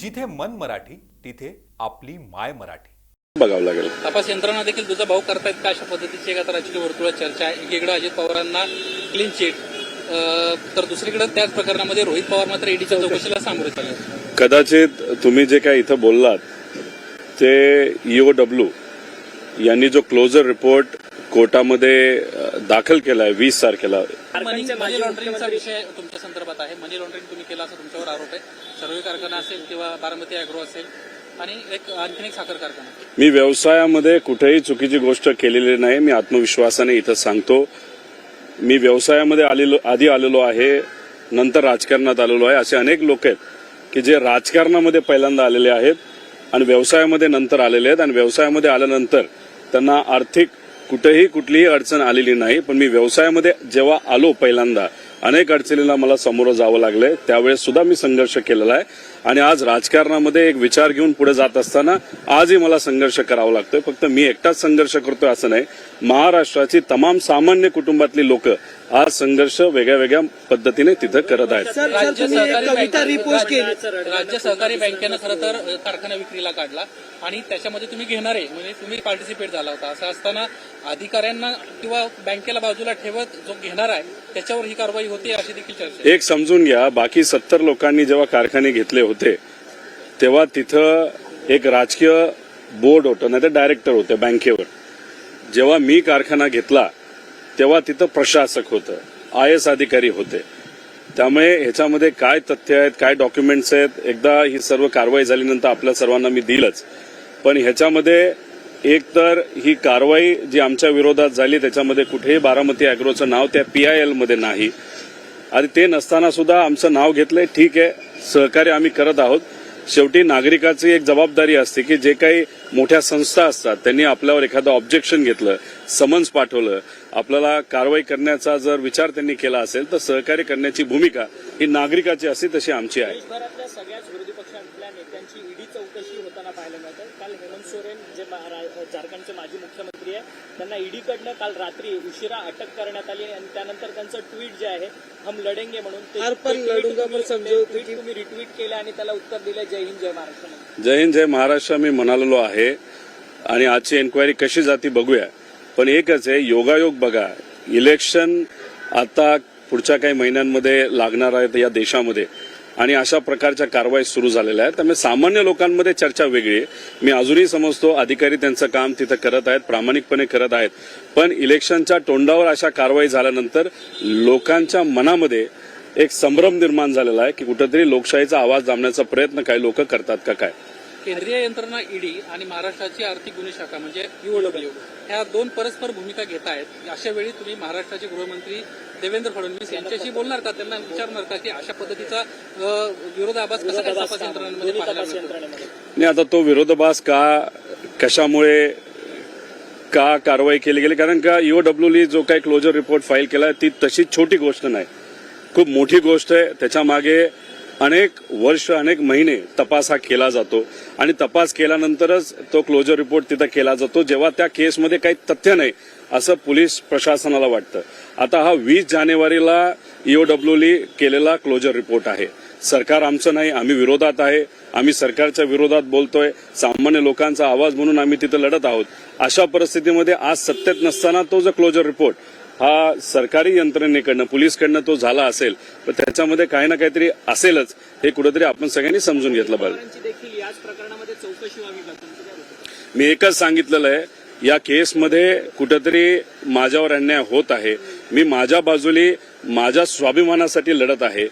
जिथे मन मराठी तिथे आपली माय मराठी. बघावं लागेल. तपास यंत्रणा देखील तुझा भाऊ करतायत का अशा पद्धतीची एक आता राजकीय वर्तुळात चर्चा आहे? एकीकडे अजित पवारांना क्लीन चिट तर दुसरीकडे त्याच प्रकरणामध्ये रोहित पवार मात्र ईडीच्या चौकशीला सामोरे चालले. कदाचित तुम्ही जे काही इथं बोललात ते ईओ डब्ल्यू यांनी जो क्लोजर रिपोर्ट कोर्टामध्ये दाखल केलाय वीस तारखेला. मनी लॉन्ड्रिंगचा विषय तुमच्या संदर्भात आहे. मनी लॉन्ड्रिंग तुम्ही केला असं तुमच्यावर आरोप आहे. सर्वे कारखाना असेल किंवा बारामती अॅग्रो असेल आणि एक आणखीन एक साखर कारखाना. मी व्यवसायामध्ये कुठेही चुकीची गोष्ट केलेली नाही. मी आत्मविश्वासाने इथं सांगतो. मी व्यवसायामध्ये आलेलो आधी आलेलो आहे. नंतर राजकारणात आलेलो आहे. असे अनेक लोक आहेत की जे राजकारणामध्ये पहिल्यांदा आलेले आहेत आणि व्यवसायामध्ये नंतर आलेले आहेत. आणि व्यवसायामध्ये आल्यानंतर त्यांना आर्थिक कुठेही कुठलीही अडचण आलेली नाही पण मी व्यवसायामध्ये जेव्हा आलो पहिल्यांदा अनेक अडचणीला मला समोरं जावं लागलंय त्यावेळेस सुद्धा मी संघर्ष केलेला आहे. आणि आज राजकारणामध्ये एक विचार घेऊन पुढे जात असताना आजही मला संघर्ष करावा लागतोय. फक्त मी एकटाच संघर्ष करतोय असं नाही. महाराष्ट्राची तमाम सामान्य कुटुंबातली लोक आज संघर्ष वेगळ्या वेगळ्या पद्धतीने तिथं करत आहेत. राज्य सहकारी बँकेनं खरं तर कारखाना विक्रीला काढला. आणि त्याच्यामध्ये तुम्ही घेणारे म्हणजे तुम्ही पार्टिसिपेट झाला होता. असं असताना अधिकाऱ्यांना किंवा बँकेला बाजूला ठेवत जो घेणार आहे त्याच्यावर ही कारवाई होते अशी देखील चर्चा एक समजून घ्या बाकी सत्तर लोकांनी जेव्हा कारखाने घेतले होते तेव्हा तिथं एक राजकीय बोर्ड होतं नाही तर डायरेक्टर होते बँकेवर. जेव्हा मी कारखाना घेतला तेव्हा तिथं प्रशासक होतं आय एस अधिकारी होते. त्यामुळे ह्याच्यामध्ये काय तथ्य आहेत काय डॉक्युमेंट्स आहेत एकदा ही सर्व कारवाई झाल्यानंतर आपल्या सर्वांना मी दिलंच. पण ह्याच्यामध्ये एक तर ही कारवाई जी आमच्या विरोधात झाली त्याच्यामध्ये कुठेही बारामती अॅग्रोचं नाव त्या पीआयएलमध्ये नाही. आणि ते नसताना सुद्धा आमचं नाव घेतलंय ठीक आहे सहकार्य आम्ही करत आहोत. शेवटी नागरिकाची एक जबाबदारी असते की जे काही मोठ्या संस्था असतात त्यांनी आपल्यावर एखादं ऑब्जेक्शन घेतलं समन्स पाठवलं आपल्याला कारवाई करण्याचा जर विचार त्यांनी केला असेल तर सहकार्य करण्याची भूमिका ही नागरिकाची असते तशी आमची आहे. सोरेन जे झारखंडचे माजी मुख्यमंत्री आहे त्यांना ईडीकडनं काल रात्री उशिरा अटक करण्यात आली आणि त्यानंतर त्यांचं ट्विट जे आहे हम लढेंगे म्हणून तुम्ही- रिट्विट केलं आणि त्याला उत्तर दिलं जय हिंद जय महाराष्ट्र. जय हिंद जय महाराष्ट्र मी म्हणालेलो आहे. आणि आजची एन्क्वायरी कशी जाती बघूया. पण एकच आहे योगायोग बघा. इलेक्शन आता पुढच्या काही महिन्यांमध्ये लागणार आहेत या देशामध्ये. आणि अशा प्रकारच्या कारवाई सुरू झालेल्या आहेत. त्यामुळे सामान्य लोकांमध्ये चर्चा वेगळी आहे. मी अजूनही समजतो अधिकारी त्यांचं काम तिथं करत आहेत प्रामाणिकपणे करत आहेत. पण इलेक्शनच्या तोंडावर अशा कारवाई झाल्यानंतर लोकांच्या मनामध्ये एक संभ्रम निर्माण झालेला आहे की कुठेतरी लोकशाहीचा आवाज दाबण्याचा प्रयत्न काही लोक करतात का काय? केंद्रीय यंत्रणा ईडी आणि महाराष्ट्राची आर्थिक गुन्हे शाखा म्हणजे युओडब्ल्यू ह्या दोन परस्पर भूमिका घेत आहेत. अशा वेळी तुम्ही महाराष्ट्राचे गृहमंत्री देवेंद्र फडणवीस यांच्याशी बोलणार का? त्यांना विचारणार का की अशा पद्धतीचा विरोधाभास कसा काय तपास? यंत्रणेमध्ये नाही आता तो विरोधाभास का कशामुळे का कारवाई केली गेली? कारण का ईओडब्ल्यूनी जो काही क्लोजर रिपोर्ट फाईल केला ती तशी छोटी गोष्ट नाही. खूप मोठी गोष्ट आहे. त्याच्यामागे अनेक वर्ष अनेक महिने तपास हा केला जातो. आणि तपास केल्यानंतरच तो क्लोजर रिपोर्ट तिथं केला जातो. जेव्हा त्या केसमध्ये काही तथ्य नाही असं पोलीस प्रशासनाला वाटतं. आता हा वीस जानेवारीला ईओडब्ल्यूली केलेला क्लोजर रिपोर्ट आहे. सरकार आमचं नाही आम्ही विरोधात आहे. आम्ही सरकारच्या विरोधात बोलतोय. सामान्य लोकांचा आवाज म्हणून आम्ही तिथं लढत आहोत. अशा परिस्थितीमध्ये आज सत्तेत नसताना तो जो क्लोजर रिपोर्ट हा सरकारी यंत्रणेकडनं पोलीसकडनं तो झाला असेल तर त्याच्यामध्ये काही ना काहीतरी असेलच हे कुठेतरी आपण सगळ्यांनी समजून घेतलं पाहिजे? मी एकच सांगितलेलं आहे या केसमध्ये कुठेतरी माझ्यावर अन्याय होत आहे. मी माझ्या बाजूली माझ्या स्वाभिमानासाठी लढत आहे.